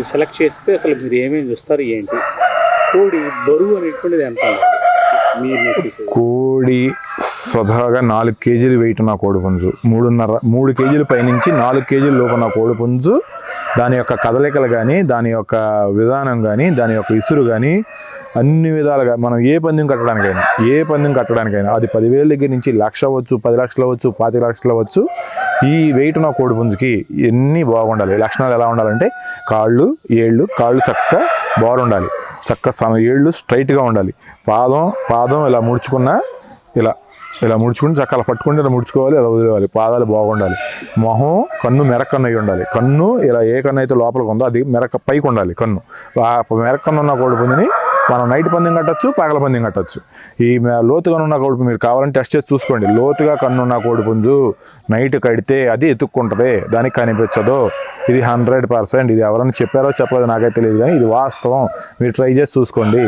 మీరు సెలెక్ట్ చేస్తే అసలు మీరు ఏమేమి చూస్తారు ఏంటి? కోడి బరువు అనేటువంటిది ఎంత కోడి స్వతహాగా నాలుగు కేజీలు వెయిట్ నా కోడి పుంజు. మూడున్నర మూడు కేజీల పైనుంచి నాలుగు కేజీల లోపు నా కోడి పుంజు దాని యొక్క కదలికలు కానీ దాని యొక్క విధానం కానీ దాని యొక్క ఇసురు కానీ అన్ని విధాలుగా మనం ఏ పందెం కట్టడానికైనా ఏ పందెం కట్టడానికైనా అది పదివేల దగ్గర నుంచి లక్ష అవ్వచ్చు పది లక్షలు అవ్వచ్చు పాతి లక్షలు అవ్వచ్చు ఈ వెయిట్ ఉన్న కోడి పుంజుకి ఎన్ని బాగుండాలి? లక్షణాలు ఎలా ఉండాలంటే కాళ్ళు ఏళ్ళు కాళ్ళు చక్కగా బాగుండాలి చక్క సమ ఏళ్ళు స్ట్రైట్గా ఉండాలి. పాదం పాదం ఇలా ముడుచుకున్నా ఇలా ఇలా ముడుచుకుని చక్కగా పట్టుకుంటే ఇలా ముడుచుకోవాలి ఇలా వదిలేవాలి. పాదాలు బాగుండాలి. మొహం కన్ను మెరకన్ను అయి ఉండాలి. కన్ను ఇలా ఏ కన్ను అయితే లోపలికి ఉందో అది మెరక పైకి ఉండాలి కన్ను. ఆ మెరకన్ను ఉన్న కోడి పుంజుని మనం నైట్ పందెం కట్టచ్చు పగల పందెం కట్టచ్చు. ఈ లోతుగా ఉన్న కోడిపు మీరు కావాలంటే టెస్ట్ చేసి చూసుకోండి. లోతుగా కన్నున్న కోడిపుంజు నైట్ కడితే అది ఎత్తుక్కుంటుంది దానికి కనిపించదు. ఇది హండ్రెడ్ పర్సెంట్ ఇది ఎవరైనా చెప్పారో చెప్పలేదు నాకైతే తెలియదు కానీ ఇది వాస్తవం. మీరు ట్రై చేసి చూసుకోండి.